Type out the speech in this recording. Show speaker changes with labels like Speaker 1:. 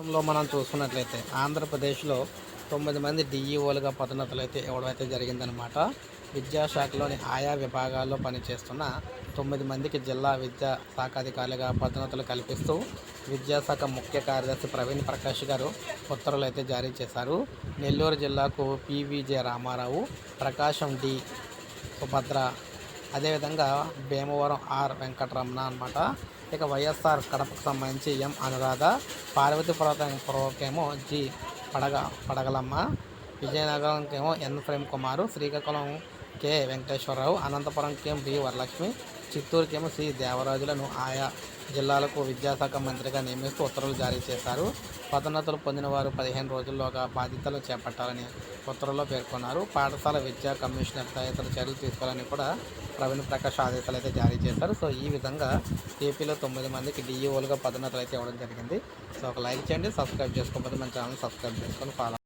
Speaker 1: రాష్ట్రంలో మనం చూసుకున్నట్లయితే ఆంధ్రప్రదేశ్లో తొమ్మిది మంది డిఈఓలుగా పదోన్నతులు అయితే ఇవ్వడం అయితే జరిగిందనమాట విద్యాశాఖలోని ఆయా విభాగాల్లో పనిచేస్తున్న తొమ్మిది మందికి జిల్లా విద్యా శాఖ అధికారులుగా పదోన్నతులు కల్పిస్తూ విద్యాశాఖ ముఖ్య కార్యదర్శి ప్రవీణ్ ప్రకాష్ గారు ఉత్తర్వులు అయితే జారీ చేశారు. నెల్లూరు జిల్లాకు పివిజే రామారావు ప్రకాశం డి సుభద్ర అదేవిధంగా భీమవరం ఆర్ వెంకటరమణ అనమాట ఇక వైఎస్ఆర్ కడపకు సంబంధించి ఎం అనురాధ పార్వతీపురం పురకేమో జి పడగ పడగలమ్మ విజయనగరంకేమో ఎన్ ప్రేమ్ కుమారు శ్రీకాకుళం కె వెంకటేశ్వరరావు అనంతపురంకేం బి వరలక్ష్మి చిత్తూరుకేమో సి దేవరాజులను ఆయా జిల్లాలకు విద్యాశాఖ మంత్రిగా నియమిస్తూ ఉత్తర్వులు జారీ చేశారు. పదోన్నతులు పొందిన వారు పదిహేను రోజుల్లోగా బాధ్యతలు చేపట్టాలని ఉత్తర్వుల్లో పేర్కొన్నారు. పాఠశాల విద్యా కమిషనర్ తదితర చర్యలు తీసుకోవాలని కూడా ప్రవీణ్ ప్రకాష్ ఆదేశాలు అయితే జారీ చేశారు. సో ఈ విధంగా ఏపీలో తొమ్మిది మందికి డిఈఓలుగా పదోన్నతులు అయితే ఇవ్వడం జరిగింది. సో ఒక లైక్ చేయండి సబ్స్క్రైబ్ చేసుకోకపోతే మన ఛానల్ సబ్స్క్రైబ్ చేసుకొని ఫాలో